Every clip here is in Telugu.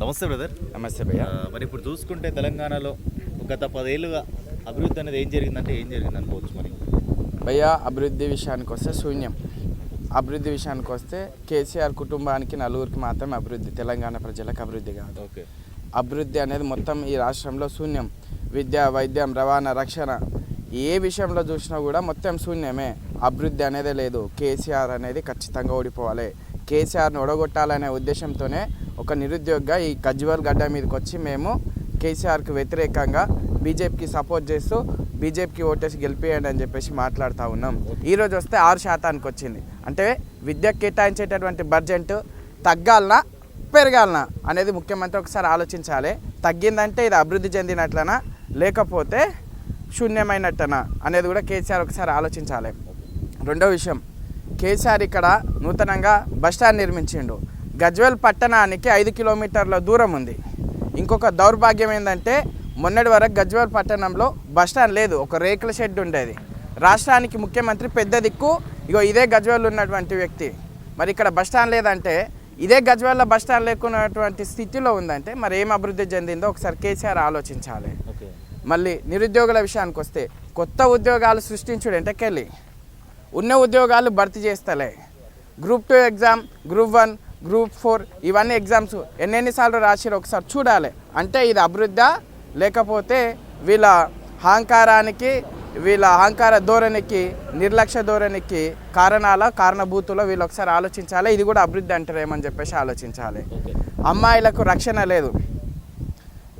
నమస్తే బ్రదర్ నమస్తే భయ్య. మరి ఇప్పుడు చూసుకుంటే తెలంగాణలో గత పదేళ్ళుగా అభివృద్ధి అనేది ఏం జరిగిందంటే ఏం జరిగింది అనుకోవచ్చు మరి? భయ్య అభివృద్ధి విషయానికి వస్తే శూన్యం. అభివృద్ధి విషయానికి వస్తే కేసీఆర్ కుటుంబానికి నలుగురికి మాత్రం అభివృద్ధి తెలంగాణ ప్రజలకు అభివృద్ధి కాదు. ఓకే. అభివృద్ధి అనేది మొత్తం ఈ రాష్ట్రంలో శూన్యం. విద్య వైద్యం రవాణా రక్షణ ఏ విషయంలో చూసినా కూడా మొత్తం శూన్యమే. అభివృద్ధి అనేది లేదు. కేసీఆర్ అనేది ఖచ్చితంగా ఓడిపోవాలి. కేసీఆర్ని ఒడగొట్టాలనే ఉద్దేశంతోనే ఒక నిరుద్యోగిగా ఈ కజ్వల్ గడ్డ మీదకి వచ్చి మేము కేసీఆర్కి వ్యతిరేకంగా బీజేపీకి సపోర్ట్ చేస్తూ బీజేపీకి ఓటేసి గెలిపేయండి అని చెప్పేసి మాట్లాడుతూ ఉన్నాం. ఈరోజు వస్తే ఆరు శాతానికి వచ్చింది. అంటే విద్యకు కేటాయించేటటువంటి బడ్జెట్ తగ్గాలనా పెరగాలనా అనేది ముఖ్యమంత్రి ఒకసారి ఆలోచించాలి. తగ్గిందంటే ఇది అభివృద్ధి చెందినట్లనా లేకపోతే శూన్యమైనట్టనా అనేది కూడా కేసీఆర్ ఒకసారి ఆలోచించాలి. రెండో విషయం కేసీఆర్ ఇక్కడ నూతనంగా బస్టాండ్ నిర్మించిండు. గజ్వెల్ పట్టణానికి ఐదు కిలోమీటర్ల దూరం ఉంది. ఇంకొక దౌర్భాగ్యం ఏంటంటే మొన్నటి వరకు గజ్వెల్ పట్టణంలో బస్టాండ్ లేదు ఒక రేకుల షెడ్ ఉండేది. రాష్ట్రానికి ముఖ్యమంత్రి పెద్ద దిక్కు ఇగో ఇదే గజ్వెల్ ఉన్నటువంటి వ్యక్తి. మరి ఇక్కడ బస్టాండ్ లేదంటే ఇదే గజ్వెల్లో బస్టాండ్ లేకున్నటువంటి స్థితిలో ఉందంటే మరి ఏం అభివృద్ధి చెందిందో ఒకసారి కేసీఆర్ ఆలోచించాలి. ఓకే. మళ్ళీ నిరుద్యోగుల విషయానికి వస్తే కొత్త ఉద్యోగాలు సృష్టించుడు ఎంటకెళ్ళి ఉన్న ఉద్యోగాలు భర్తీ చేస్తలే. Group two exam group one group four ఇవన్నీ ఎగ్జామ్స్ ఎన్నెన్నిసార్లు రాసిరో ఒకసారి చూడాలి. అంటే ఇది అభివృద్ధా లేకపోతే వీళ్ళ అహంకారానికి వీళ్ళ అహంకార ధోరణికి నిర్లక్ష్య ధోరణికి కారణాల కారణభూతులో వీళ్ళు ఒకసారి ఆలోచించాలి. ఇది కూడా అభివృద్ధి అంటారేమని చెప్పేసి ఆలోచించాలి. అమ్మాయిలకు రక్షణ లేదు.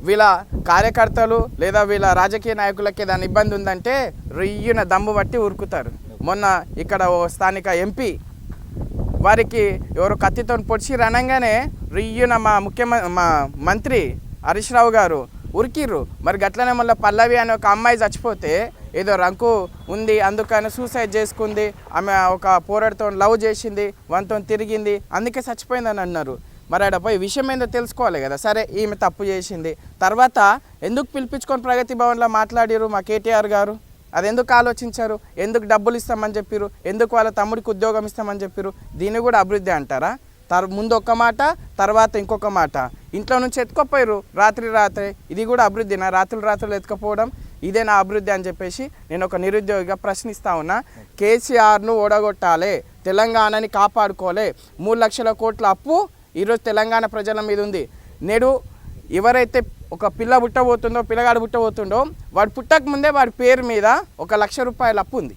వీళ్ళ కార్యకర్తలు లేదా వీళ్ళ రాజకీయ నాయకులకి ఏదైనా ఇబ్బంది ఉందంటే రొయ్యున దమ్ము బట్టి ఉరుకుతారు. మొన్న ఇక్కడ ఓ స్థానిక ఎంపీ వారికి ఎవరు కత్తితో పొడిచి రణంగానే రియ్యున మా ముఖ్యమంత్రి మా మంత్రి హరీష్ రావు గారు ఉరికిర్రు. మరి గట్లనే మళ్ళీ పల్లవి అనే ఒక అమ్మాయి చచ్చిపోతే ఏదో రంకు ఉంది అందుకని సూసైడ్ చేసుకుంది ఆమె ఒక పోరాడుతో లవ్ చేసింది వంతో తిరిగింది అందుకే చచ్చిపోయిందని అన్నారు. మరి ఆడ పోయి విషయం ఏందో తెలుసుకోవాలి కదా. సరే ఈమె తప్పు చేసింది. తర్వాత ఎందుకు పిలిపించుకొని ప్రగతి భవన్లో మాట్లాడారు మా కేటీఆర్ గారు? అది ఎందుకు ఆలోచించారు? ఎందుకు డబ్బులు ఇస్తామని చెప్పారు ఎందుకు వాళ్ళ తమ్ముడికి ఉద్యోగం ఇస్తామని చెప్పారు దీన్ని కూడా అభివృద్ధి అంటారా? తర్ ముందు ఒక మాట తర్వాత ఇంకొక మాట. ఇంట్లో నుంచి ఎత్తుకోపోయారు రాత్రి రాత్రి. ఇది కూడా అభివృద్ధినా రాత్రులు రాత్రులు ఎత్తుకపోవడం ఇదే నా అభివృద్ధి అని చెప్పేసి నేను ఒక నిరుద్యోగిగా ప్రశ్నిస్తా ఉన్నా. కేసీఆర్ను ఓడగొట్టాలి. తెలంగాణని కాపాడుకోలే. మూడు లక్షల కోట్ల అప్పు ఈరోజు తెలంగాణ ప్రజల మీద ఉంది. నేడు ఎవరైతే ఒక పిల్ల పుట్టబోతుందో పిల్లగాడు పుట్టబోతుండో వాడు పుట్టక ముందే వాడి పేరు మీద ఒక లక్ష రూపాయల అప్పు ఉంది.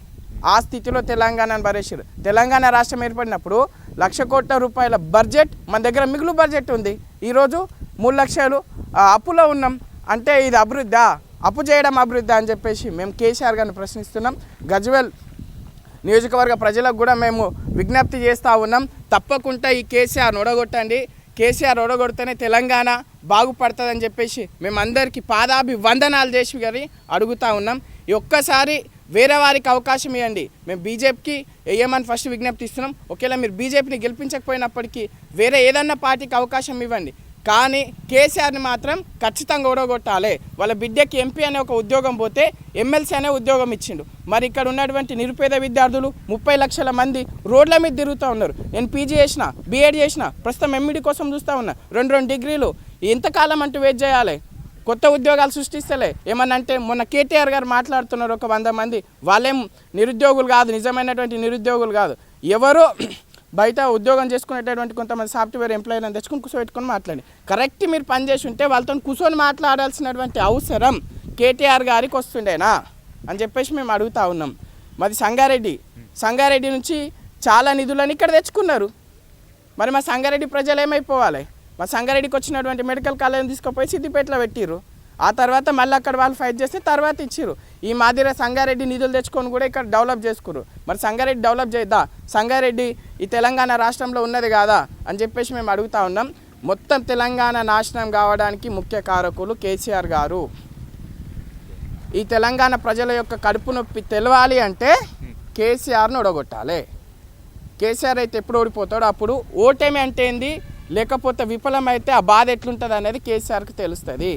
ఆ స్థితిలో తెలంగాణను భరేసారు తెలంగాణ రాష్ట్రం ఏర్పడినప్పుడు లక్ష కోట్ల రూపాయల బడ్జెట్ మన దగ్గర మిగులు బడ్జెట్ ఉంది. ఈరోజు మూడు లక్షలు అప్పులో ఉన్నాం. అంటే ఇది అభివృద్ధా? అప్పు చేయడం అభివృద్ధి అని చెప్పేసి మేము కేసీఆర్ గారిని ప్రశ్నిస్తున్నాం. గజ్వెల్ నియోజకవర్గ ప్రజలకు కూడా మేము విజ్ఞప్తి చేస్తూ ఉన్నాం. తప్పకుండా ఈ కేసీఆర్ నొడగొట్టండి కేసీఆర్ ఒడగొడితేనే తెలంగాణ బాగుపడుతుందని చెప్పేసి మేము అందరికీ పాదాభి వందనాలు చేసి గారి అడుగుతా ఉన్నాం. ఈ ఒక్కసారి వేరే వారికి అవకాశం ఇవ్వండి. మేము బీజేపీకి వేయమని ఫస్ట్ విజ్ఞప్తి ఇస్తున్నాం. ఒకవేళ మీరు బీజేపీని గెలిపించకపోయినప్పటికీ వేరే ఏదన్నా పార్టీకి అవకాశం ఇవ్వండి. కానీ కేసీఆర్ని మాత్రం ఖచ్చితంగా ఓడగొట్టాలి. వాళ్ళ బిడ్డకి ఎంపీ అనే ఒక ఉద్యోగం పోతే ఎమ్మెల్సీ అనే ఉద్యోగం ఇచ్చిండు. మరి ఇక్కడ ఉన్నటువంటి నిరుపేద విద్యార్థులు ముప్పై లక్షల మంది రోడ్ల మీద తిరుగుతూ ఉన్నారు. నేను పీజీ చేసిన బీఎడ్ చేసిన ప్రస్తుతం ఎంఈడి కోసం చూస్తూ ఉన్నా. రెండు రెండు డిగ్రీలు ఎంతకాలం అంటూ వెయిట్ చేయాలి? కొత్త ఉద్యోగాలు సృష్టిస్తలే. ఏమన్నా అంటే మొన్న కేటీఆర్ గారు మాట్లాడుతున్నారు ఒక వంద మంది. వాళ్ళేం నిరుద్యోగులు కాదు నిజమైనటువంటి నిరుద్యోగులు కాదు. ఎవరో బయట ఉద్యోగం చేసుకునేటటువంటి కొంతమంది సాఫ్ట్వేర్ ఎంప్లాయీలను తెచ్చుకొని కూర్చోబెట్టుకొని మాట్లాడి. కరెక్ట్ మీరు పనిచేసి ఉంటే వాళ్ళతో కూర్చొని మాట్లాడాల్సినటువంటి అవసరం కేటీఆర్ గారికి వస్తుండేనా? అని చెప్పేసి మేము అడుగుతా ఉన్నాం. మాది సంగారెడ్డి సంగారెడ్డి నుంచి చాలా నిధులను ఇక్కడ తెచ్చుకున్నారు. మరి మా సంగారెడ్డి ప్రజలు ఏమైపోవాలి? మా సంగారెడ్డికి వచ్చినటువంటి మెడికల్ కాలేజీని తీసుకుపోయి సిద్దిపేటలో పెట్టిర్రు. ఆ తర్వాత మళ్ళీ అక్కడ వాళ్ళు ఫైట్ చేసి తర్వాత ఇచ్చిర్రు. ఈ మాదిర సంగారెడ్డి నిధులు తెచ్చుకొని కూడా ఇక్కడ డెవలప్ చేసుకుర్రు. మరి సంగారెడ్డి డెవలప్ చేద్దా? సంగారెడ్డి ఈ తెలంగాణ రాష్ట్రంలో ఉన్నది కాదా? అని చెప్పేసి మేము అడుగుతా ఉన్నాం. మొత్తం తెలంగాణ నాశనం కావడానికి ముఖ్య కారకులు కేసీఆర్ గారు. ఈ తెలంగాణ ప్రజల యొక్క కడుపు నొప్పి తెలవాలి అంటే కేసీఆర్ను ఒడగొట్టాలి కేసీఆర్ అయితే ఎప్పుడు ఓడిపోతాడో అప్పుడు ఓటమి అంటే ఏంది? లేకపోతే విఫలమైతే ఆ బాధ ఎట్లుంటుంది అనేది కేసీఆర్కి తెలుస్తుంది.